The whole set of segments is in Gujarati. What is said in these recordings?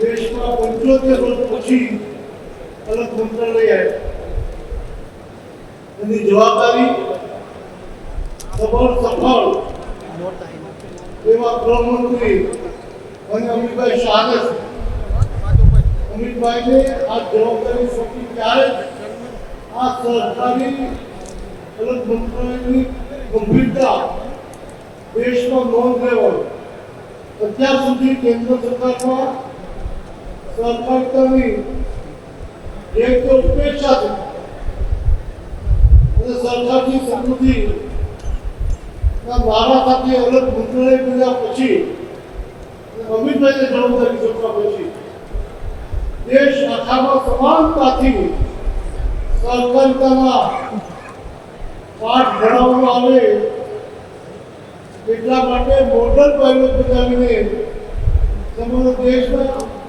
દેશમાં પંચોતેર વર્ષ પછી અલગ મંત્રાલય એની જવાબદારી સફળ સફળ એવા ગૃહમંત્રી અને અમિતભાઈ શાહ અમિતભાઈને આ જવાબદારી સોંપી ત્યારે આ સરકારી અલગ મંત્રાલયની ગંભીરતા દેશમાં નોંધ લેવાય અત્યાર સુધી કેન્દ્ર સરકારમાં દેશ આખામાં સમાનતાથી સહકારિતાના પાઠ ભણાવવામાં આવે એટલા માટે મોડલ પાયલોટ બતાવીને સમગ્ર દેશના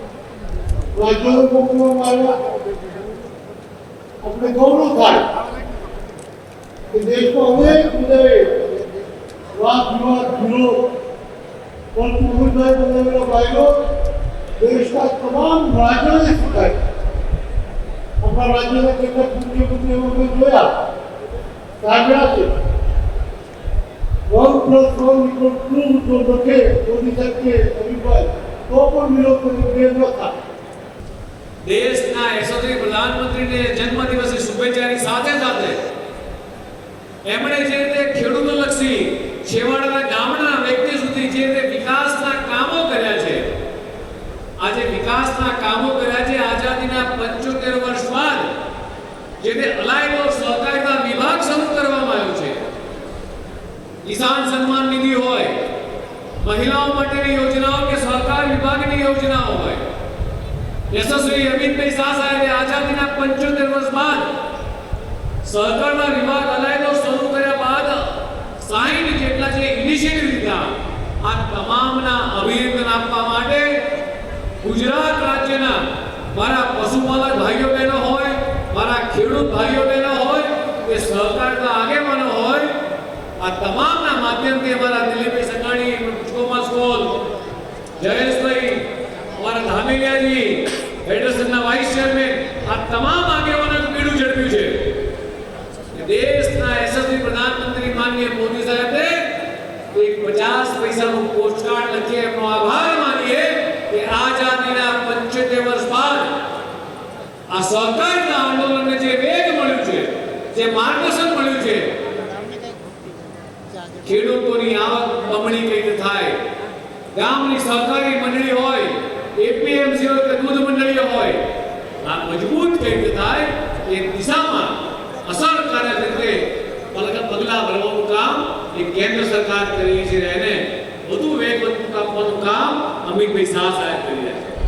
આપણે ગૌરવ થાય કે દેશમાં અનેક જગ્યાએ વાદ વિવાદ વિરોધ પણ મોહનભાઈ બનાવેલા પાયલોટ દેશના તમામ રાજ્યોને શીખાય આપણા રાજ્યના કેટલાક મુખ્યમંત્રી અમે જોયા સાંભળ્યા છે one plus one equal to જો લખે મોદી સાહેબ કે અભિપ્રાય તો પણ વિરોધ કરી થાય દેશના યશસ્વી પ્રધાનમંત્રીને જન્મદિવસની શુભેચ્છાની સાથે સાથે એમણે જે રીતે ખેડૂતોલક્ષી છેવાડાના ગામના વ્યક્તિ સુધી જે રીતે વિકાસના કામો કર્યા છે, આજે વિકાસના કામો કર્યા છે, આઝાદીના પંચોતેર વર્ષ બાદ જે રીતે અલાયદો સહકારિતા વિભાગ શરૂ કરવામાં આવ્યો છે. કિસાન સન્માન નિધિ હોય, મહિલાઓ માટેની યોજનાઓ કે સહકાર વિભાગની યોજનાઓ હોય યશસ્વી અમિતભાઈ શાહ સાહેબે આઝાદીના પંચોતેર વર્ષ બાદ સહકારના વિભાગ અલાયદો શરૂ કર્યા બાદ સાહીઠ જેટલા જે ઇનિશિયેટિવ લીધા, આ તમામના અભિનંદન આપવા માટે ગુજરાત રાજ્યના મારા પશુપાલક ભાઈઓ બહેનો હોય, મારા ખેડૂત ભાઈઓ બહેનો હોય કે સહકારના આગેવાનો હોય, આ તમામના માધ્યમથી આ તમામ આગેવાનોએ પીડું ઝડપ્યું છે. દેશના યશસ્વી પ્રધાનમંત્રી માનનીય મોદી સાહેબને એક પચાસ પૈસાનું પોસ્ટકાર્ડ લખી એમનો આભાર માનીએ કે આઝાદીના પંચોતેર વર્ષ બાદ આ સહકારના આંદોલનને જે વેગ મળ્યું છે, જે માર્ગદર્શન મળ્યું છે, ખેડૂતોની આવક બમણી કઈ રીતે થાય? ગામની સહકારી મંડળી હોય એપીએમસી હોય કે દૂધ મંડળીઓ હોય આ મજબૂત કઈ રીતે થાય એ દિશામાં અસરકારક રીતે પગલા ભરવાનું કામ એ કેન્દ્ર સરકાર કરી રહી છે અને વધુ વેગવંતું આપવાનું કામ અમિતભાઈ શાહ સાહેબ કરી રહ્યા છે.